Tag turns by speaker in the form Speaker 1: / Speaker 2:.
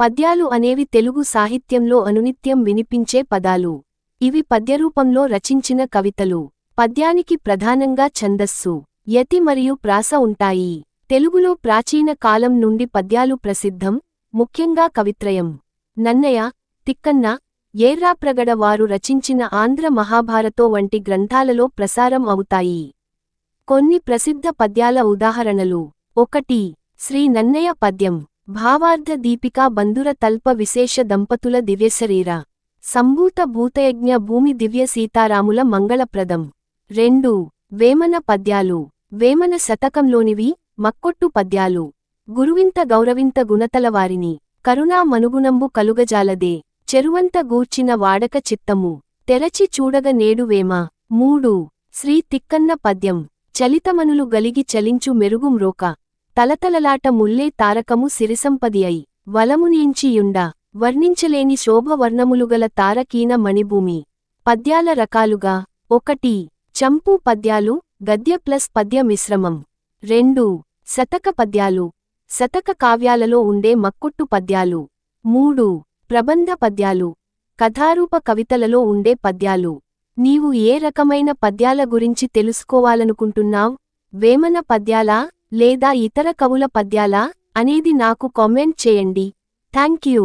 Speaker 1: పద్యాలు అనేవి తెలుగు సాహిత్యంలో అనునిత్యం వినిపించే పదాలు. ఇవి పద్యరూపంలో రచించిన కవితలు. పద్యానికి ప్రధానంగా ఛందస్సు యతి మరియు ప్రాస ఉంటాయి. తెలుగులో ప్రాచీన కాలం నుండి పద్యాలు ప్రసిద్ధం ముఖ్యంగా కవిత్రయం. నన్నయ తిక్కన్న ఏర్రాప్రగడ వారు రచించిన ఆంధ్ర మహాభారతో వంటి గ్రంథాలలో ప్రసారం అవుతాయి. కొన్ని ప్రసిద్ధ పద్యాల ఉదాహరణలు. ఒకటి శ్రీ నన్నయ పద్యం. భావార్థ దీపికా బంధుర తల్ప విశేష దంపతుల దివ్యశరీర సంభూత భూతయజ్ఞ భూమి దివ్య సీతారాముల మంగళప్రదం. రెండు వేమన పద్యాలు. వేమన శతకంలోనివి మక్కొట్టు పద్యాలు. గురువింత గౌరవింత గుణతలవారిని. కరుణా మనుగుణంబు కలుగజాలదే. చెరువంత గూర్చిన వాడక చిత్తము. తెరచి చూడగ నేడు వేమ. మూడు శ్రీ తిక్కన్న పద్యం. చలితమనులు గలిగి చలించు మెరుగు మ్రోక. తలతలలాట ముల్లే తారకము సిరిసంపది అయి వలమునించియుండా. వర్ణించలేని శోభవర్ణములుగల తారకీన మణిభూమి. పద్యాల రకాలుగా. ఒకటి. చంపు పద్యాలు. గద్య ప్లస్ పద్య మిశ్రమం. రెండు. శతక పద్యాలు. శతక కావ్యాలలో ఉండే మక్కుట్టు పద్యాలు. మూడు. ప్రబంధ పద్యాలు. కథారూప కవితలలో ఉండే పద్యాలు. నీవు ఏ రకమైన పద్యాల గురించి తెలుసుకోవాలనుకుంటున్నావ్? వేమన పద్యాలా? లేదా ఇతర కవుల పద్యాలా అనేది నాకు కామెంట్ చేయండి. Thank you